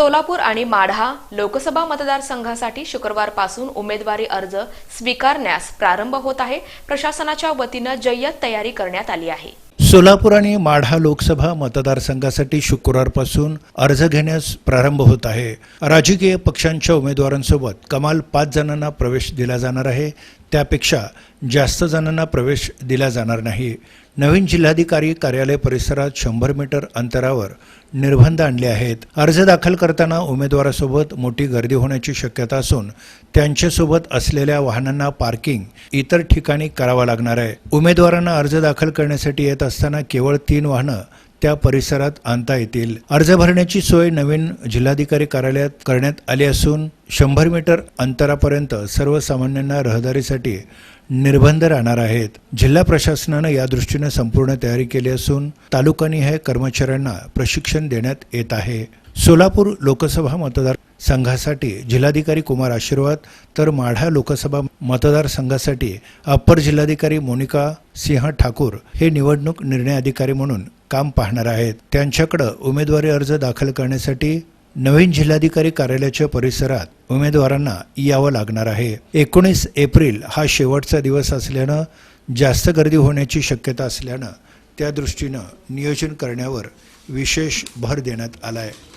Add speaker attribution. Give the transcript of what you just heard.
Speaker 1: सोलापूर आणि माढा लोकसभा मतदारसंघासाठी शुक्रवारपासून उमेदवारी अर्ज स्वीकारण्यास प्रारंभ होत आहे. प्रशासनाच्या वतीनं जय्यत तयारी करण्यात आली आहे.
Speaker 2: सोलापूर आणि माढा लोकसभा मतदारसंघासाठी शुक्रवारपासून अर्ज घेण्यास प्रारंभ होत आहे. राजकीय पक्षांच्या उमेदवारांसोबत कमाल पाच जणांना प्रवेश दिला जाणार आहे. त्यापेक्षा जास्त जणांना प्रवेश दिला जाणार नाही. नवीन जिल्हाधिकारी कार्यालय परिसरात शंभर मीटर अंतरावर निर्बंध आणले आहेत. अर्ज दाखल करताना उमेदवारासोबत मोठी गर्दी होण्याची शक्यता असून त्यांच्यासोबत असलेल्या वाहनांना पार्किंग इतर ठिकाणी करावं लागणार आहे. उमेदवारांना अर्ज दाखल करण्यासाठी येत असताना केवळ तीन वाहनं त्या परिसरात आणता येतील. अर्ज भरण्याची सोय नवीन जिल्हाधिकारी कार्यालयात करण्यात आली असून शंभर मीटर अंतरापर्यंत सर्वसामान्यांना रहदारीसाठी निर्बंध राहणार आहेत. जिल्हा प्रशासनानं या दृष्टीनं संपूर्ण तयारी केली असून तालुकानिहाय कर्मचाऱ्यांना प्रशिक्षण देण्यात येत आहे. सोलापूर लोकसभा मतदार संघासाठी जिल्हाधिकारी कुमार आशीर्वाद तर माढा लोकसभा मतदारसंघासाठी अप्पर जिल्हाधिकारी मोनिका सिंह ठाकूर हे निवडणूक निर्णय अधिकारी म्हणून काम पाहणार आहेत. त्यांच्याकडं उमेदवारी अर्ज दाखल करण्यासाठी नवीन जिल्हाधिकारी कार्यालयाच्या परिसरात उमेदवारांना यावं लागणार आहे. एकोणीस एप्रिल हा शेवटचा दिवस असल्यानं जास्त गर्दी होण्याची शक्यता असल्यानं त्या दृष्टीनं नियोजन करण्यावर विशेष भर देण्यात आला आहे